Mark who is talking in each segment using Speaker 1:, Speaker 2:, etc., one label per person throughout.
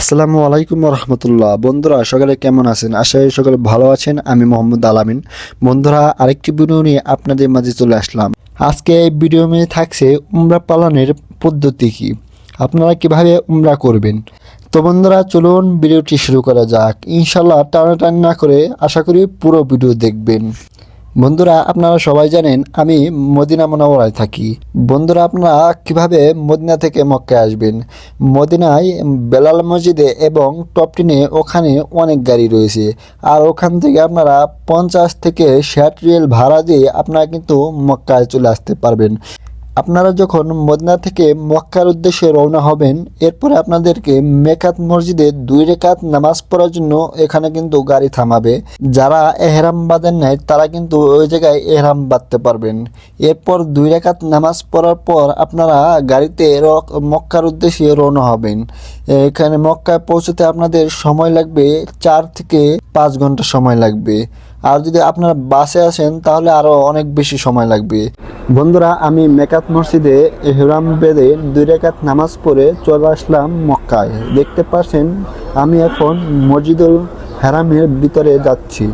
Speaker 1: আসসালামু আলাইকুম রহমতুল্লাহ বন্ধুরা, সকালে কেমন আছেন? আশা করি সকালে ভালো আছেন। আমি মোহাম্মদ আলামিন। বন্ধুরা, আরেকটি ভিডিও নিয়ে আপনাদের মাঝে চলে আসলাম। আজকে এই ভিডিও নিয়ে থাকছে উমরা পালনের পদ্ধতি কি? আপনারা কীভাবে উমরা করবেন? তো বন্ধুরা, চলুন ভিডিওটি শুরু করা যাক। ইনশাল্লাহ টানাটান না করে আশা করি পুরো ভিডিও দেখবেন। বন্ধুরা, আপনারা সবাই জানেন, আমি মদিনা মোনাওয়ারায় থাকি। বন্ধুরা, আপনারা কীভাবে মদিনা থেকে মক্কায় আসবেন? মদিনায় বেলাল মসজিদে এবং টপটিনে ওখানে অনেক গাড়ি রয়েছে। আর ওখান থেকে আপনারা পঞ্চাশ থেকে ষাট রিয়েল ভাড়া দিয়ে আপনারা কিন্তু মক্কায় চলে আসতে পারবেন। আপনারা যখন মদিনা থেকে মক্কার উদ্দেশ্যে রওনা হবেন, এরপরে আপনাদেরকে মেকাত মসজিদে দুই রেকাত নামাজ পড়ার জন্য এখানে কিন্তু গাড়ি থামাবে। যারা এহরাম বাঁধেন নাই, তারা কিন্তু ওই জায়গায় এহরাম বাঁধতে পারবেন। এরপর দুই রেকাত নামাজ পড়ার পর আপনারা গাড়িতে মক্কার উদ্দেশ্যে রওনা হবেন। এখানে মক্কায় পৌঁছতে আপনাদের সময় লাগবে চার থেকে পাঁচ ঘণ্টা সময় লাগবে। আর যদি আপনারা বাসে আসেন, তাহলে আরও অনেক বেশি সময় লাগবে। বন্ধুরা, আমি মেকাত মসজিদে হেরাম বেদে দুই রেখাত নামাজ পড়ে চলে আসলাম মক্কায়। দেখতে পাচ্ছেন, আমি এখন মসজিদুল হারামের ভিতরে যাচ্ছি।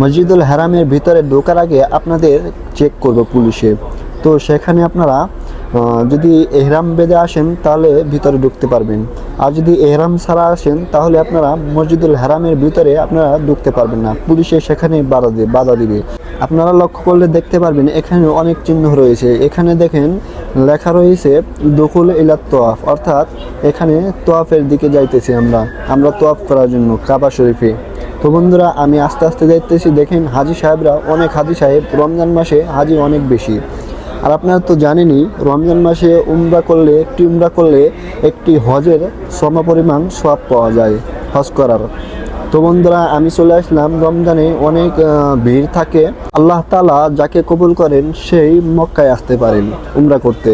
Speaker 1: মসজিদুল হারামের ভিতরে ঢোকার আগে আপনাদের চেক করবে পুলিশে। তো সেখানে আপনারা যদি এহরাম বেঁধে আসেন, তাহলে ভিতরে ঢুকতে পারবেন। আর যদি এহরাম ছাড়া আসেন, তাহলে আপনারা মসজিদুল হারামের ভিতরে আপনারা ঢুকতে পারবেন না। পুলিশে সেখানে বাধা দেবে বাধা দিবে। আপনারা লক্ষ্য করলে দেখতে পারবেন, এখানে অনেক চিহ্ন রয়েছে। এখানে দেখেন, লেখা রয়েছে, দখুল ইলাত তোয়াফ। অর্থাৎ, এখানে তোয়াফের দিকে যাইতেছি আমরা। আমরা তোয়াফ করার জন্য কাবা শরীফে। তো বন্ধুরা, আমি আস্তে আস্তে যাইতেছি। দেখেন, হাজি সাহেবরা, অনেক হাজি সাহেব, রমজান মাসে হাজি অনেক বেশি। আর আপনারা তো জানেনই, রমজান মাসে উমরা করলে, একটি উমরা করলে একটি হজের সম পরিমাণ সব পাওয়া যায় হজ করার। তো বন্ধুরা, আমি চলে আসলাম। রমজানে অনেক ভিড় থাকে। আল্লাহ তালা যাকে কবুল করেন, সেই মক্কায় আসতে পারেন উমরা করতে।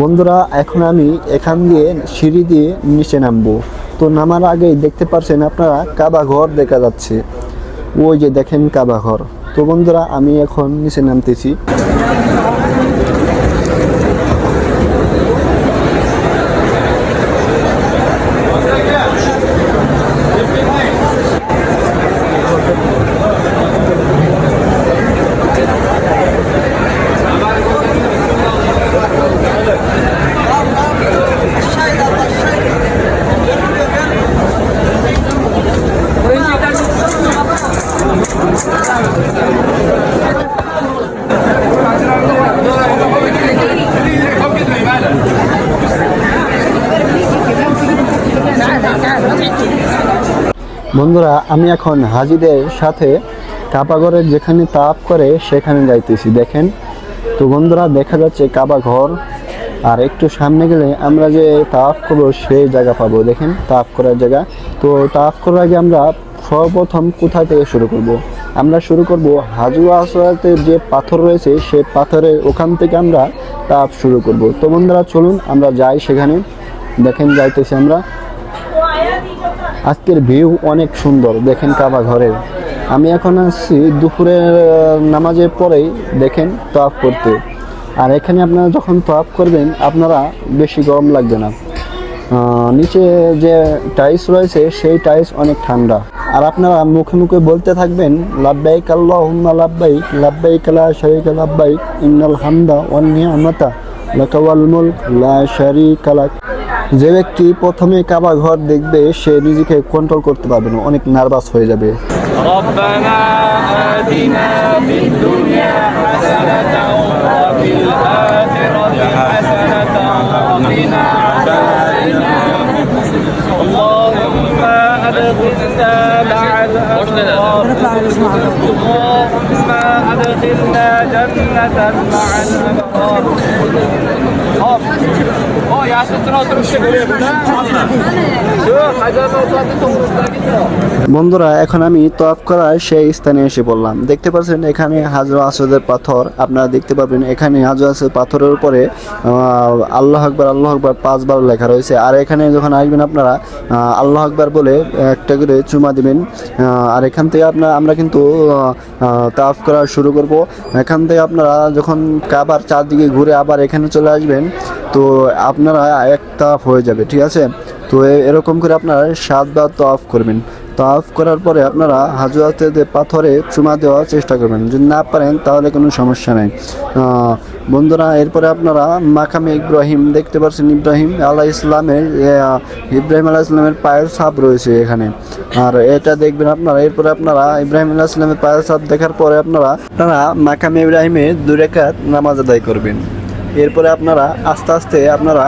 Speaker 1: বন্ধুরা, এখন আমি এখান দিয়ে সিঁড়ি দিয়ে নিচে নামবো। তো নামার আগেই দেখতে পাচ্ছেন আপনারা, কাবা ঘর দেখা যাচ্ছে। ওই যে দেখেন কাবা ঘর। তো বন্ধুরা, আমি এখন নিচে নামতেছি। বন্ধুরা, আমি এখন হাজিদের সাথে কাবাঘরের যেখানে তাপ করে সেখানে যাইতেছি, দেখেন। তো বন্ধুরা, দেখা যাচ্ছে কাবা ঘর, আর একটু সামনে গেলে আমরা যে তাফ করব সেই জায়গা পাবো, দেখেন তাফ করার জায়গা। তো তাফ করার আগে আমরা সর্বপ্রথম কোথা থেকে শুরু করব। আমরা শুরু করব হাজু আসরাতে যে পাথর রয়েছে, সেই পাথরের ওখান থেকে আমরা তাপ শুরু করব। তো বন্ধুরা, চলুন, আমরা যাই সেখানে। দেখেন, যাইতেছি আমরা। আজকের ভিউ অনেক সুন্দর, দেখেন কাবা ঘরের। আমি এখন আসছি দুপুরের নামাজের পরেই দেখেন তোয়াফ করতে। আর এখানে আপনারা যখন তোয়াফ করবেন, আপনারা বেশি গরম লাগবে না। নিচে যে টাইলস রয়েছে, সেই টাইলস অনেক ঠান্ডা। আর আপনারা মুখে মুখে বলতে থাকবেন, লাব্বাইক আল্লাহুম্মা লাব্বাইক লাব্বাইক লা শারীকা লাব্বাইক, ইন্নাল হামদা ওয়ান নি'মাতা লাকা ওয়াল মুলক, লা শারীকা লাক যে ব্যক্তি প্রথমে কাবা ঘর দেখবে সে নিজেকে কন্ট্রোল করতে পারবে না অনেক নার্ভাস হয়ে যাবে
Speaker 2: ربنا آتنا في الدنيا حسنة وفي الآخرة حسنة وقنا عذاب النار اللهم أدخلنا مع الأبرار اللهم أدخلنا جنة مع الأبرار Hop.
Speaker 1: বন্ধুরা, এখন আমি তফ করার সেই স্থানে এসে পড়লাম। দেখতে পাচ্ছেন, এখানে হাজর আসদের পাথর। আপনারা দেখতে পাবেন, এখানে হাজর আসদের পাথরের উপরে আল্লাহ আকবর আল্লাহ আকবর পাঁচবার লেখা রয়েছে। আর এখানে যখন আসবেন আপনারা আল্লাহ আকবর বলে একটা করে চুমা দিবেন। আর এখান থেকে আপনার, আমরা কিন্তু তাফ করা শুরু করব। এখান থেকে আপনারা যখন কাবার চারদিকে ঘুরে আবার এখানে চলে আসবেন তো আপনারা এক তাফ হয়ে যাবে, ঠিক আছে? তো এরকম করে আপনারা সাতবার তফ করবেন। তফ করার পরে আপনারা হাজুয়াতে পাথরে চুমা দেওয়ার চেষ্টা করবেন। যদি না পারেন, তাহলে কোনো সমস্যা নেই। বন্ধুরা, এরপরে আপনারা মাকামে ইব্রাহিম দেখতে পাচ্ছেন, ইব্রাহিম আল্লাহ ইসলামের ইব্রাহিম আল্লাহ ইসলামের পায়ের ছাপ রয়েছে এখানে। আর এটা দেখবেন আপনারা, এরপরে আপনারা ইব্রাহিম আল্লাহ ইসলামের পায়ের ছাপ দেখার পরে আপনারা আপনারা মাকামে ইব্রাহিমে দুই রেখাত নামাজ আদায় করবেন। এরপরে আপনারা আস্তে আস্তে আপনারা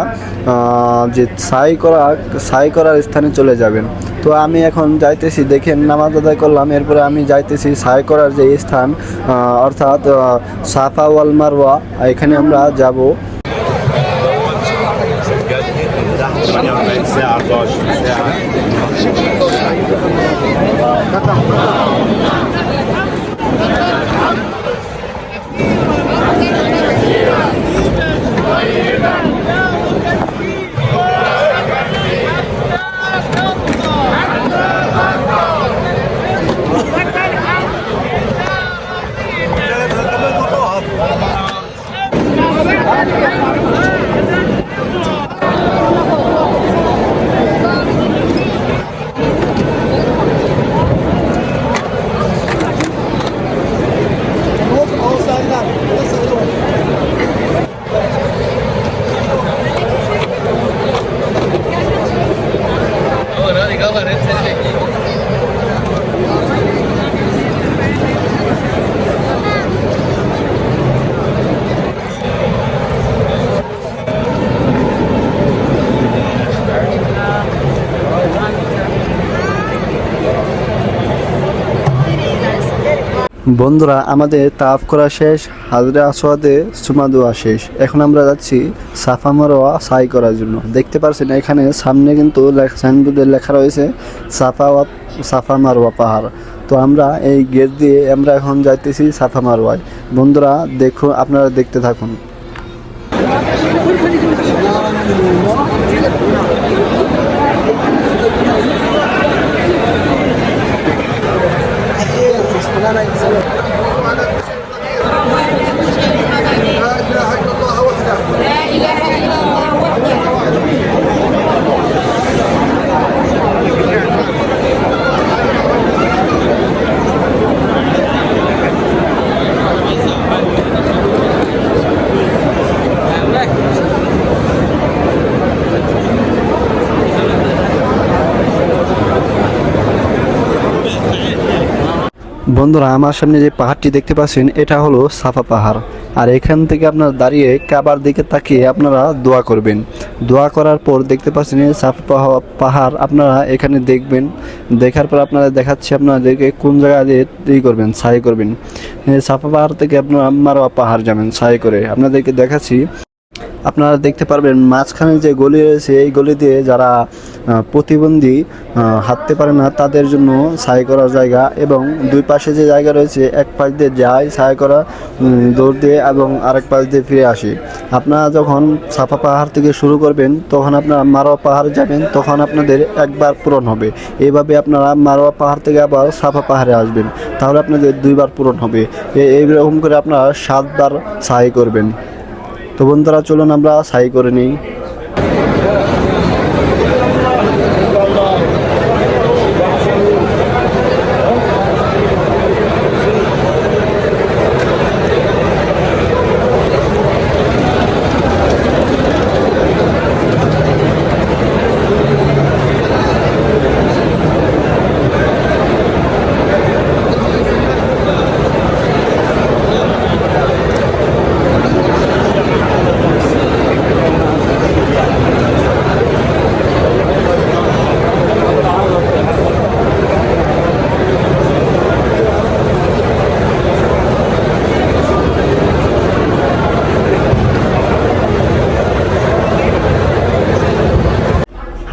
Speaker 1: যে সাই করা সাই করার স্থানে চলে যাবেন। তো আমি এখন যাইতেছি, দেখেন নামাজ আদায় করলাম, এরপরে আমি যাইতেছি সাই করার যে স্থান অর্থাৎ সাফা ওয়াল মারওয়া, এখানে আমরা যাব।
Speaker 3: Thank you.
Speaker 1: বন্ধুরা, আমাদের তাফ করা শেষ, হাজরা আসোয়াদে সুমা দেওয়া শেষ। এখন আমরা যাচ্ছি সাফা মারোয়া সাই করার জন্য। দেখতে পাচ্ছেন এখানে সামনে কিন্তু সাইনবোর্ডে লেখা রয়েছে, সাফা সাফা মারোয়া পাহাড়। তো আমরা এই গেট দিয়ে আমরা এখন যাইতেছি সাফা মারোয়ায়। বন্ধুরা দেখুন আপনারা দেখতে থাকুন। বন্ধুরা, আমার সামনে যে পাহাড়টি দেখতে পাচ্ছেন, এটা হলো সাফা পাহাড়। আর এখান থেকে আপনারা দাঁড়িয়ে কাবার দিকে তাকিয়ে আপনারা দোয়া করবেন। দোয়া করার পর দেখতে পাচ্ছেন সাফা পাহাড় আপনারা এখানে দেখবেন। দেখার পর আপনারা দেখাচ্ছি আপনাদেরকে কোন জায়গা দিয়ে ই করবেন সাই করবেন। সাফা পাহাড় থেকে আপনারা মারোয়া পাহাড় যাবেন সাই করে। আপনাদেরকে দেখাচ্ছি। আপনারা দেখতে পারবেন মাঝখানে যে গলি রয়েছে, এই গলি দিয়ে যারা প্রতিবন্ধী হাঁটতে পারে না, তাদের জন্য সাই করার জায়গা এবং দুই পাশে যে জায়গা রয়েছে, এক পাশ দিয়ে যায় সাই করা দৌড় দিয়ে এবং আরেক পাশ দিয়ে ফিরে আসে। আপনারা যখন সাফা পাহাড় থেকে শুরু করবেন, তখন আপনারা মারোয়া পাহাড়ে যাবেন, তখন আপনাদের একবার পূরণ হবে। এইভাবে আপনারা মারোয়া পাহাড় থেকে আবার সাফা পাহাড়ে আসবেন। তাহলে আপনাদের দুইবার পূরণ হবে। এইরকম করে আপনারা সাতবার সাই করবেন। তো বন্ধুরা চলুন আমরা সাই করে নিই।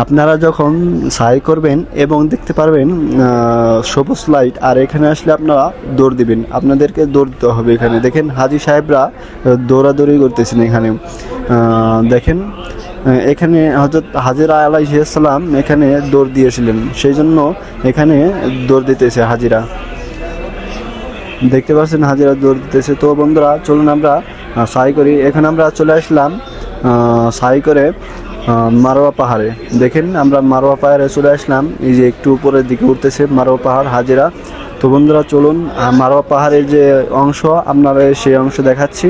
Speaker 1: আপনারা যখন সাই করবেন এবং দেখতে পারবেন সবুজ লাইট আর এখানে আসলে আপনারা দৌড় দিবেন। আপনাদেরকে দৌড় দিতে হবে এখানে। দেখেন হাজি সাহেবরা দৌড়াদৌড়ি করতেছেন এখানে। দেখেন এখানে হজরত হাজিরা আলাইসালাম এখানে দৌড় দিয়েছিলেন। সেই জন্য এখানে দৌড় দিতেছে হাজিরা। দেখতে পাচ্ছেন হাজিরা দৌড় দিতেছে। তো বন্ধুরা, চলুন আমরা সাই করি। এখানে আমরা চলে আসলাম সাই করে মারোয়া পাহাড়ে। দেখেন, আমরা মারোয়া পাহাড়ে চলে আসলাম। এই যে একটু উপরের দিকে উঠতেছে মারোয়া পাহাড়, হাজিরা। তো বন্ধুরা, চলুন মারোয়া পাহাড়ের যে অংশ আপনারা সেই অংশ দেখাচ্ছি।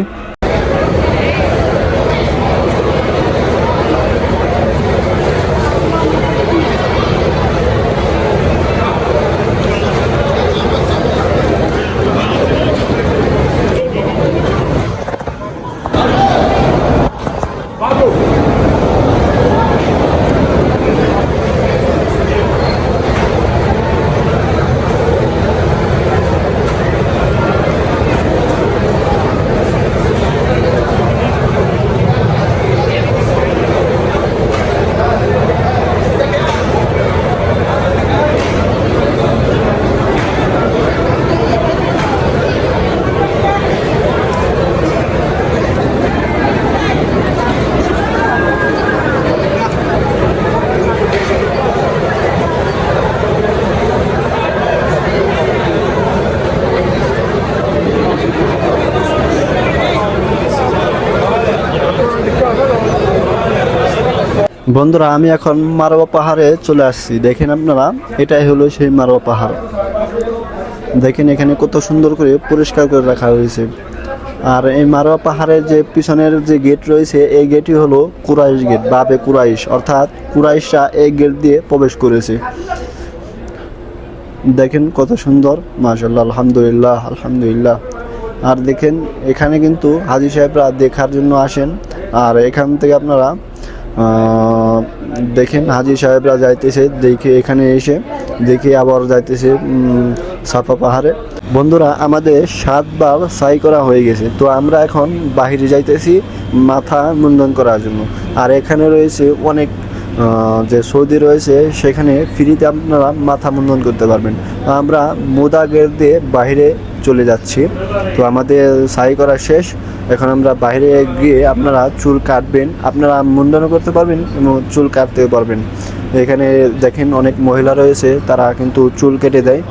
Speaker 1: বন্ধুরা, আমি এখন মারোয়া পাহাড়ে চলে আসছি। দেখেন আপনারা, এটাই হলো সেই মারোয়া পাহাড়। দেখেন এখানে কত সুন্দর করে পরিষ্কার করে রাখা হয়েছে। আর এই মারোয়া পাহাড়ের যে পিছনের যে গেট রয়েছে, এই গেটই হলো কুরাইশ গেট বাবে কুরাইশ। অর্থাৎ কুরাইশরা এই গেট দিয়ে প্রবেশ করেছে। দেখেন কত সুন্দর মাশাল্লাহ আলহামদুলিল্লাহ আলহামদুলিল্লাহ। আর দেখেন, এখানে কিন্তু হাজি সাহেবরা দেখার জন্য আসেন। আর এখান থেকে আপনারা দেখেন হাজি সাহেবরা যাইতেছে, দেখে এখানে এসে, দেখে আবার যাইতেছে সাফা পাহাড়ে। বন্ধুরা, আমাদের সাতবার সাই করা হয়ে গেছে। তো আমরা এখন বাহিরে যাইতেছি মাথা মুন্ডন করার জন্য। আর এখানে রয়েছে অনেক যে সৌদি রয়েছে, সেখানে ফ্রিতে আপনারা মাথা মুন্ডন করতে পারবেন। আমরা মোদা গেট দিয়ে বাইরে চলে যাচ্ছি। তো আমাদের সাই করা শেষ। এখন আমরা বাইরে গিয়ে আপনারা চুল কাটবেন। আপনারা মুন্ডনও করতে পারবেন এবং চুল কাটতেও পারবেন। এখানে দেখেন অনেক মহিলা রয়েছে, তারা কিন্তু চুল কেটে দেয়।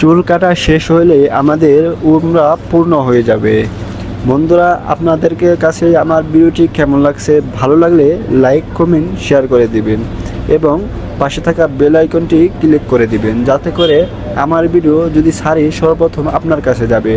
Speaker 1: চুল কাটা শেষ হলে আমাদের উমরা পূর্ণ হয়ে যাবে। বন্ধুরা, আপনাদেরকে কাছে আমার ভিডিওটি কেমন লাগছে, ভালো লাগলে লাইক, কমেন্ট, শেয়ার করে দিবেন এবং পাশে থাকা বেল আইকনটি ক্লিক করে দিবেন, যাতে করে আমার ভিডিও যদি সারি সর্বপ্রথম আপনার কাছে যাবে।